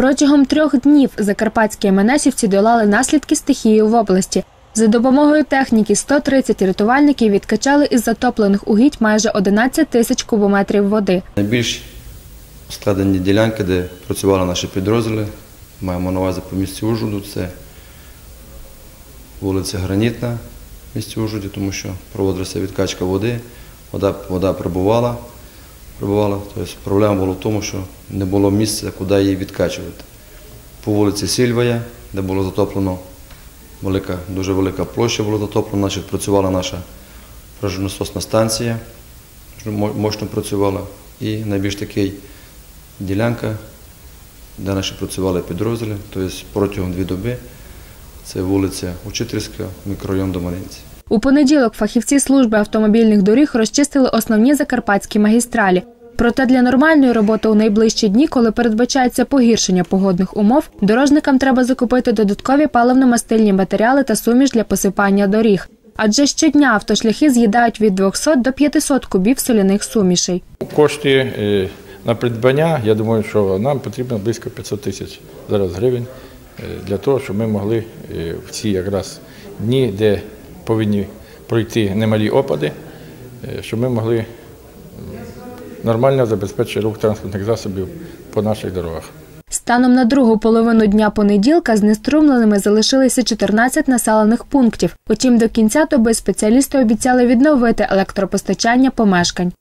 Протягом трьох днів закарпатські МНСівці долали наслідки стихії в області. За допомогою техніки 130 рятувальників відкачали із затоплених угідь майже 11 тисяч кубометрів води. Найбільш складені ділянки, де працювали наші підрозділи, маємо на увазі по місті Ужгороду, це вулиця Гранітна в місті Ужгороді, тому що проводилася відкачка води, вода, вода прибувала, прибувала. Тобто проблема була в тому, що не було місця, куди її відкачувати. По вулиці Сільвая, де було затоплено велика, дуже велика площа була затоплена, значить, працювала наша пожежонасосна станція, мощно працювала. І найбільш такий ділянка, де наші працювали підрозділи, тобто протягом дві доби. Це вулиця Учительська, мікрорайон Доманинці. У понеділок фахівці служби автомобільних доріг розчистили основні закарпатські магістралі. Проте для нормальної роботи у найближчі дні, коли передбачається погіршення погодних умов, дорожникам треба закупити додаткові паливно-мастильні матеріали та суміш для посипання доріг. Адже щодня автошляхи з'їдають від 200 до 500 кубів соляних сумішей. Кошти е, на придбання, я думаю, що нам потрібно близько 500 тисяч зараз гривень е, для того, щоб ми могли е, в ці якраз дні, де повинні пройти немалі опади, е, щоб ми могли нормально забезпечити рух транспортних засобів по наших дорогах. Станом на другу половину дня понеділка знеструмленими залишилися 14 населених пунктів. Утім, до кінця доби спеціалісти обіцяли відновити електропостачання помешкань.